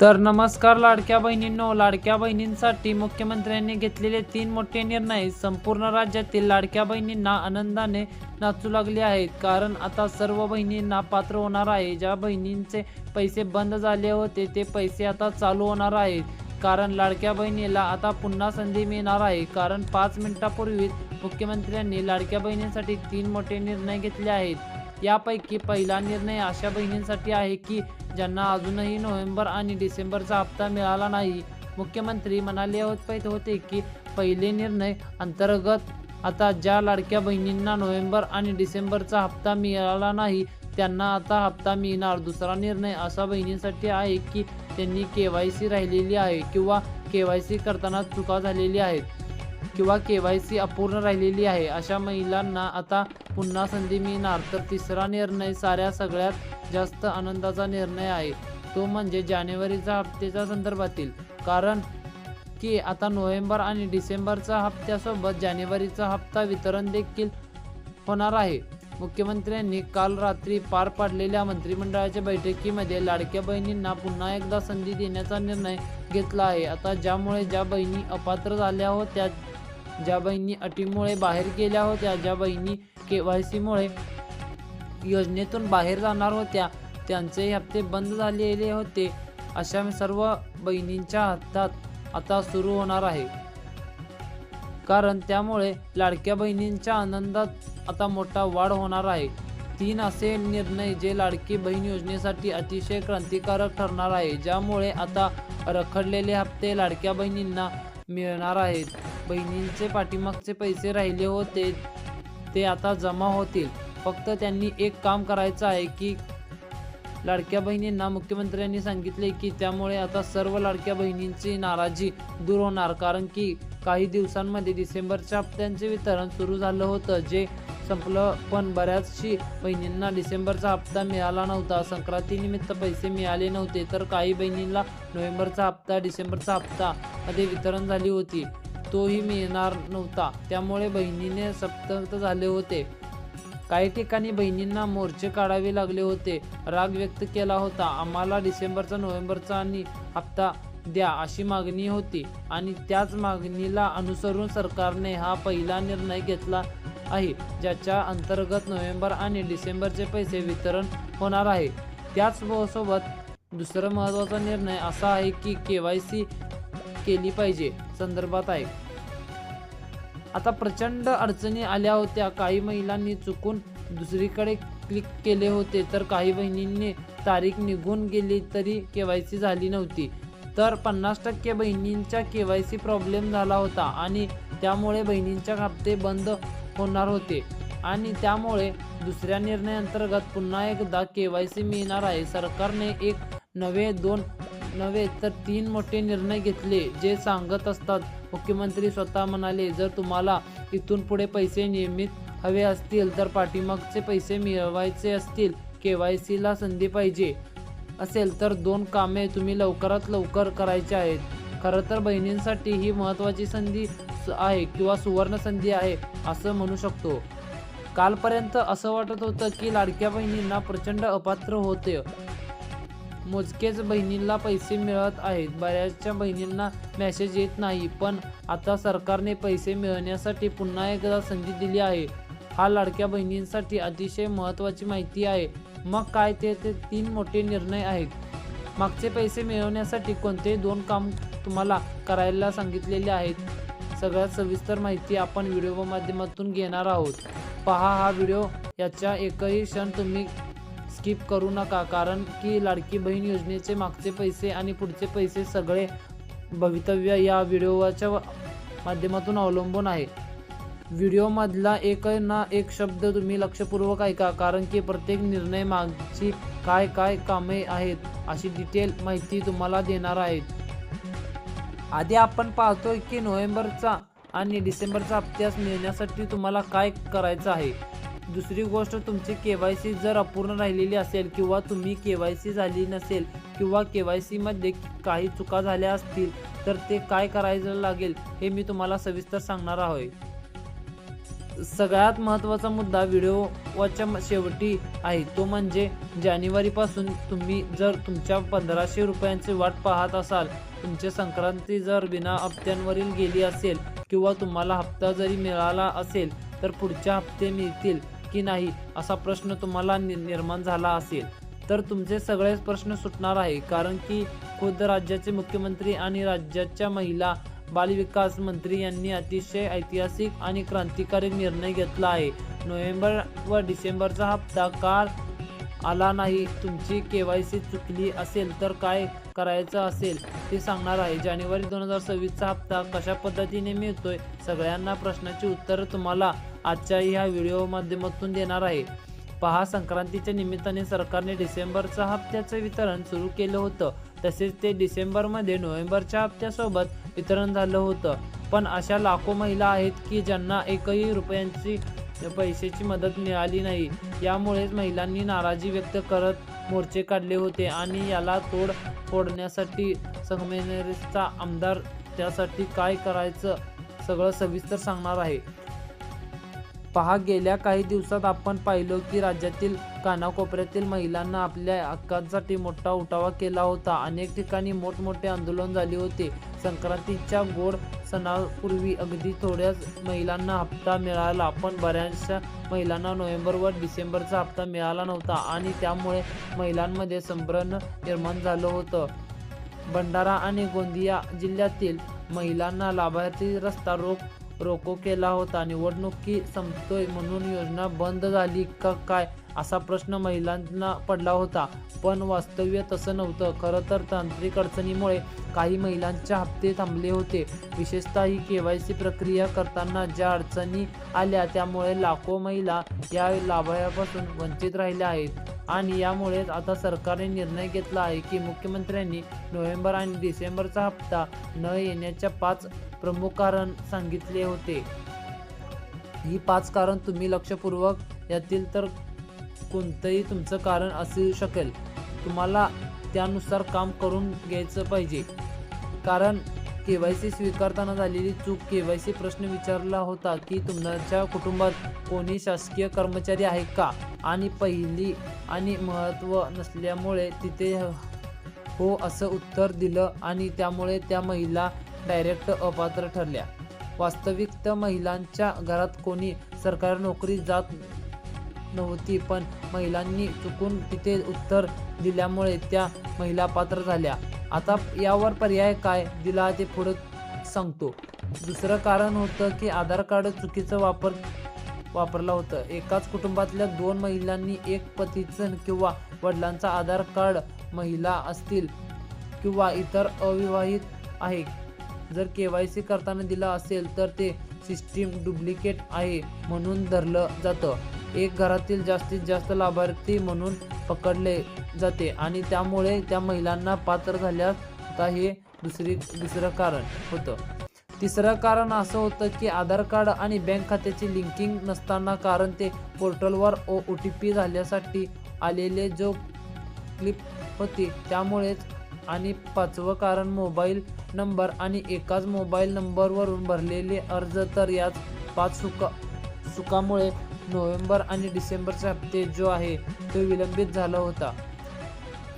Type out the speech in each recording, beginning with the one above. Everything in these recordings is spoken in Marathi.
तर नमस्कार लाडक्या बहिणींनो लाडक्या बहिणींसाठी मुख्यमंत्र्यांनी घेतलेले तीन मोठे निर्णय संपूर्ण राज्यातील लाडक्या बहिणींना आनंदाने नाचू लागले आहेत. कारण आता सर्व बहिणींना पात्र होणार आहे. ज्या बहिणींचे पैसे बंद झाले होते ते पैसे आता चालू होणार आहेत. कारण लाडक्या बहिणीला आता पुन्हा संधी मिळणार आहे. कारण पाच मिनिटापूर्वीच मुख्यमंत्र्यांनी लाडक्या बहिणींसाठी तीन मोठे निर्णय घेतले आहेत. यापैकी पहिला निर्णय अशा बहिणींसाठी आहे की ज्यांना अजूनही नोव्हेंबर आणि डिसेंबरचा हप्ता मिळाला नाही. मुख्यमंत्री म्हणाले होते होते की पहिले निर्णय अंतर्गत आता ज्या लाडक्या बहिणींना नोव्हेंबर आणि डिसेंबरचा हप्ता मिळाला नाही त्यांना आता हप्ता मिळणार. दुसरा निर्णय असा बहिणींसाठी आहे की त्यांनी के वाय सी राहिलेली आहे किंवा के वाय सी करताना चुका झालेली आहेत किंवा के वाय सी अपूर्ण राहिलेली आहे अशा महिलांना आता पुन्हा संधी मिळणार. तर तिसरा निर्णय साऱ्या सगळ्यात जास्त आनंदाचा निर्णय आहे. तो म्हणजे जानेवारीचा हप्त्याच्या संदर्भातील. कारण की आता नोव्हेंबर आणि डिसेंबरचा हप्त्यासोबत जानेवारीचा हप्ता वितरण देखील होणार आहे. मुख्यमंत्र्यांनी काल रात्री पार पाडलेल्या मंत्रिमंडळाच्या बैठकीमध्ये लाडक्या बहिणींना पुन्हा एकदा संधी देण्याचा निर्णय घेतला आहे. आता ज्यामुळे ज्या बहिणी अपात्र झाल्या होत्या ज्या बहिणी अटीमुळे बाहेर गेल्या होत्या ज्या बहिणी के वाय सीमुळे योजनेतून बाहेर जाणार होत्या. त्यांचे हप्ते बंद झालेले होते. अशा सर्व बहिणींच्या हातात आता सुरू होणार आहे. कारण त्यामुळे लाडक्या बहिणींच्या आनंदात आता मोठा वाढ होणार आहे. तीन असे निर्णय जे लाडकी बहीण योजनेसाठी अतिशय क्रांतिकारक ठरणार आहे ज्यामुळे आता रखडलेले हप्ते लाडक्या बहिणींना मिळणार आहेत. बहिणींचे पाठीमागचे पैसे राहिले होते ते आता जमा होतील. फक्त त्यांनी एक काम करायचं आहे की लाडक्या बहिणींना मुख्यमंत्र्यांनी सांगितले की त्यामुळे आता सर्व लाडक्या बहिणींची नाराजी दूर होणार. कारण की काही दिवसांमध्ये डिसेंबरच्या हप्त्यांचे वितरण सुरू झालं होतं जे संपलं. पण बऱ्याचशी बहिणींना डिसेंबरचा हप्ता मिळाला नव्हता. संक्रांतीनिमित्त पैसे मिळाले नव्हते तर काही बहिणींना नोव्हेंबरचा हप्ता डिसेंबरचा हप्ता मध्ये वितरण झाली होती. तोही मिळणार नव्हता. त्यामुळे बहिणीने सप्त झाले होते. काही ठिकाणी बहिणींना मोर्चे काढावे लागले होते. राग व्यक्त केला होता. आम्हाला डिसेंबरचा नोव्हेंबरचा आणि हप्ता द्या अशी मागणी होती आणि त्याच मागणीला अनुसरून सरकारने हा पहिला निर्णय घेतला आहे ज्याच्या अंतर्गत नोव्हेंबर आणि डिसेंबरचे पैसे वितरण होणार आहे. त्याच सोबत दुसरा महत्त्वाचा निर्णय असा आहे की के वाय सी केली पाहिजे संदर्भात आहे. आता प्रचंड अडचणी आल्या होत्या. काही महिलांनी चुकून दुसरीकडे क्लिक केले होते तर काही बहिणींनी तारीख निघून गेली तरी के वाय सी झाली नव्हती. तर पन्नास टक्के बहिणींच्या के वाय सी प्रॉब्लेम झाला होता आणि त्यामुळे बहिणींच्या हप्ते बंद होणार होते. आणि त्यामुळे दुसऱ्या निर्णयाअंतर्गत पुन्हा एकदा के वाय सी मिळणार आहे. सरकारने एक नवे दोन नव्हे तर तीन मोठे निर्णय घेतले जे सांगत असतात. मुख्यमंत्री स्वतः म्हणाले जर तुम्हाला इथून पुढे पैसे नियमित हवे असतील तर पाठीमागचे पैसे मिळवायचे असतील. के वाय सीला संधी पाहिजे असेल तर दोन कामे तुम्ही लवकरात लवकर करायची आहेत. खरं तर बहिणींसाठी ही महत्त्वाची संधी आहे किंवा सुवर्ण संधी आहे असं म्हणू शकतो. कालपर्यंत असं वाटत होतं की लाडक्या बहिणींना प्रचंड अपात्र होते. मोजकेच बहिणींना पैसे मिळत आहेत. बऱ्याचशा बहिणींना मॅसेज येत नाही पण आता सरकारने पैसे मिळवण्यासाठी पुन्हा एकदा संधी दिली आहे. हा लाडक्या बहिणींसाठी अतिशय महत्त्वाची माहिती आहे. मग काय ते ते तीन मोठे निर्णय आहेत. मागचे पैसे मिळवण्यासाठी कोणते दोन काम तुम्हाला करायला सांगितलेले आहेत? सगळ्यात सविस्तर माहिती आपण व्हिडिओ माध्यमातून घेणार आहोत. पहा हा व्हिडिओ. याच्या एकही क्षण तुम्ही स्किप करू नका कारण की लाडकी बहीण योजनेचे मागचे पैसे आणि पुढचे पैसे सगळे भवितव्य या व्हिडिओच्या माध्यमातून अवलंबून आहे. व्हिडिओमधला एक ना एक शब्द तुम्ही लक्षपूर्वक ऐका कारण की प्रत्येक निर्णय मागची काय काय कामे आहेत अशी डिटेल माहिती तुम्हाला देणार आहेत आधी आपण पाहतोय की नोव्हेंबरचा आणि डिसेंबरचा हप्त्यास मिळण्यासाठी तुम्हाला काय करायचं आहे? दुसरी गोष्ट तुमची के वाय सी जर अपूर्ण राहिलेली असेल किंवा तुम्ही के वाय सी झाली नसेल किंवा के वाय सीमध्ये काही चुका झाल्या असतील तर ते काय करायचं लागेल हे मी तुम्हाला सविस्तर सांगणार आहे. सगळ्यात महत्त्वाचा मुद्दा व्हिडिओच्या शेवटी आहे. तो म्हणजे जानेवारीपासून तुम्ही जर तुमच्या पंधराशे रुपयांची वाट पाहत असाल तुमची संक्रांती जर बिना हप्त्यांवरील गेली असेल किंवा तुम्हाला हप्ता जरी मिळाला असेल तर पुढच्या हप्ते मिळतील. की नाही असा प्रश्न तुम्हाला नि- निर्माण झाला असेल तर तुमचे सगळेच प्रश्न सुटणार आहे. कारण की खुद्द राज्याचे मुख्यमंत्री आणि राज्याच्या महिला बालविकास मंत्री यांनी अतिशय ऐतिहासिक आणि क्रांतिकारी निर्णय घेतला आहे. नोव्हेंबर व डिसेंबरचा हप्ता का आला नाही. तुमची के वाय सी चुकली असेल तर काय करायचं असेल ते सांगणार आहे. जानेवारी दोन हजार सव्वीसचा हप्ता कशा पद्धतीने मिळतोय? सगळ्यांना प्रश्नाची उत्तरं तुम्हाला आजच्या ह्या व्हिडिओ माध्यमातून देणार आहे. पहा संक्रांतीच्या निमित्ताने सरकारने डिसेंबरचा हप्त्याचं वितरण सुरू केलं होतं. तसेच ते डिसेंबरमध्ये नोव्हेंबरच्या हप्त्यासोबत वितरण झालं होतं. पण अशा लाखो महिला आहेत की ज्यांना एकही रुपयांची पैशाची मदत मिळाली नाही. यामुळेच महिलांनी नाराजी व्यक्त करत मोर्चे काढले होते आणि याला तोड फोडण्यासाठी संगमेनेरचा आमदार त्यासाठी काय करायचं सगळं सविस्तर सांगणार आहे. पहा गेल्या काही दिवसात आपण पाहिलं की राज्यातील कानाकोपऱ्यातील महिलांना आपल्या हक्कांसाठी मोठा उठावा केला होता. अनेक ठिकाणी मोठमोठे आंदोलन झाले होते. संक्रांतीच्या गोड सणापूर्वी अगदी थोड्याच महिलांना हप्ता मिळाला पण बऱ्याचशा महिलांना नोव्हेंबर व डिसेंबरचा हप्ता मिळाला नव्हता आणि त्यामुळे महिलांमध्ये संभ्रम निर्माण झालं होतं. भंडारा आणि गोंदिया जिल्ह्यातील महिलांना लाभार्थी रस्ता रोख रोको केला होता. निवडणुकी संपतोय म्हणून योजना बंद झाली का काय? असा प्रश्न महिलांना पडला होता. पण वास्तव्य तसं नव्हतं. खरं तर तांत्रिक अडचणीमुळे काही महिलांचे हप्ते थांबले होते. विशेषतः ही के वाय सी प्रक्रिया करताना ज्या अडचणी आल्या त्यामुळे लाखो महिला या लाभापासून वंचित राहिल्या आहेत. आणि यामुळेच आता सरकारने निर्णय घेतला आहे की मुख्यमंत्र्यांनी नोव्हेंबर आणि डिसेंबरचा हप्ता न येण्याच्या पाच प्रमुख कारण सांगितले होते. ही पाच कारण तुम्ही लक्षपूर्वक यातील तर कोणतंही तुमचं कारण असू शकेल तुम्हाला त्यानुसार काम करून घ्यायचं पाहिजे. कारण के वाय सी स्वीकारताना झालेली चूक के वाय सी प्रश्न विचारला होता की तुमच्या कुटुंबात कोणी शासकीय कर्मचारी आहे का? आणि पहिली आणि महत्त्व नसल्यामुळे तिथे हो असं उत्तर दिलं आणि त्यामुळे त्या महिला डायरेक्ट अपात्र ठरल्या. वास्तविक तर महिलांच्या घरात कोणी सरकारी नोकरी जात नव्हती पण महिलांनी चुकून तिथे उत्तर दिल्यामुळे त्या महिला पात्र झाल्या. आता यावर पर्याय काय? दिला ते पुढे सांगतो. दुसरं कारण होतं की आधार कार्ड चुकीचं वापर वापरला होतं. एकाच कुटुंबातल्या दोन महिलांनी एक पतीचं किंवा वडिलांचा आधार कार्ड महिला असतील किंवा इतर अविवाहित आहे. जर के वाय सी करताना दिला असेल तर ते सिस्टीम डुप्लिकेट आहे म्हणून धरलं जातं. एक घरातील जास्तीत जास्त लाभार्थी म्हणून पकडले जाते आणि त्यामुळे त्या महिलांना पात्र झाल्यास आता हे दुसरी दुसरं कारण होतं. तिसरं कारण असं होतं की आधार कार्ड आणि बँक खात्याची लिंकिंग नसताना कारण ते पोर्टलवर ओ ओ टी पी झाल्यासाठी आलेले जो क्लिप होती त्यामुळेच आणि पाचवं कारण मोबाईल नंबर आणि एकाच मोबाईल नंबरवरून भरलेले अर्ज तर याच पाच सुका चुकामुळे नोव्हेंबर आणि डिसेंबरचे हप्ते जो आहे तो विलंबित झाला होता.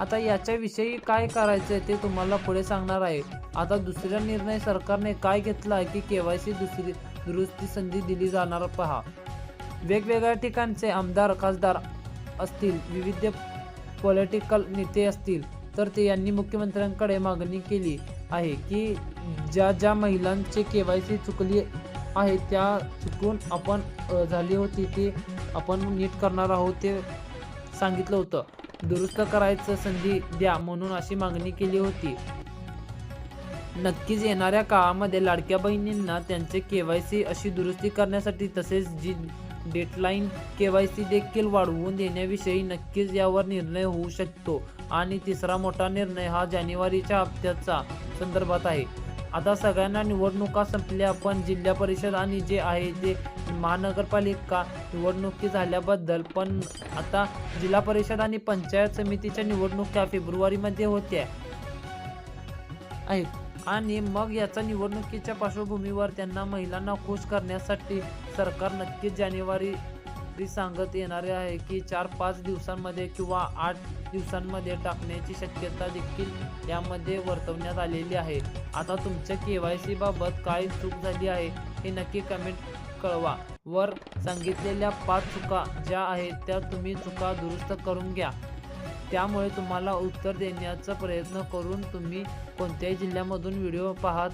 आता याच्याविषयी काय करायचं ते तुम्हाला पुढे सांगणार आहे. आता दुसरा निर्णय सरकारने काय घेतला की के वाय सी दुसरी दुरुस्ती संधी दिली जाणार पहा. वेगवेगळ्या ठिकाणचे आमदार खासदार असतील विविध पॉलिटिकल नेते असतील तर ते यांनी मुख्यमंत्र्यांकडे मागणी केली आहे की ज्या ज्या महिलांचे के वाय सी चुकली आहे त्या चुकून आपण झाली होती ती आपण नीट करणार आहोत ते सांगितलं होतं. दुरुस्त करायचं संधी द्या म्हणून अशी मागणी केली होती. नक्कीच येणाऱ्या काळामध्ये लाडक्या बहिणींना त्यांचे के वाय सी अशी दुरुस्ती करण्यासाठी तसेच जी डेटलाईन के वाय सी देखील वाढवून देण्याविषयी नक्कीच यावर निर्णय होऊ शकतो. आणि तिसरा मोठा निर्णय हा जानेवारीच्या हप्त्याचा संदर्भात आहे. आता सगळ्यांना निवडणुका संपल्या पण जिल्हा परिषद आणि जे आहे ते महानगरपालिका निवडणुकी झाल्याबद्दल पण आता जिल्हा परिषद आणि पंचायत समितीच्या निवडणुका फेब्रुवारीमध्ये होत्या. आहेत. आणि मग याचा निवडणुकीच्या पार्श्वभूमीवर त्यांना महिलांना खुश करण्यासाठी सरकार नक्कीच जानेवारी री सांगत येणारे आहे की चार पाच दिवसांमध्ये किंवा आठ दिवसांमध्ये टाकण्याची शक्यता देखील यामध्ये वर्तवण्यात आलेली आहे. आता तुमच्या के वाय सी बाबत काय चूक झाली आहे हे नक्की कमेंट कळवा. वर सांगितलेल्या पाच चुका ज्या आहेत त्या तुम्ही चुका दुरुस्त करून घ्या. त्यामुळे तुम्हाला उत्तर देण्याचा प्रयत्न करून तुम्ही कोणत्याही जिल्ह्यामधून व्हिडिओ पाहत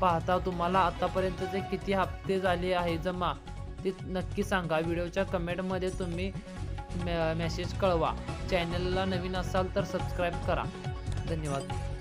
पाहता तुम्हाला आतापर्यंतचे किती हप्ते झाले आहे जमा? ते नक्की सांगा. व्हिडिओच्या कमेंटमध्ये तुम्ही मे मेसेज कळवा. चॅनलला नवीन असाल तर सबस्क्राईब करा. धन्यवाद.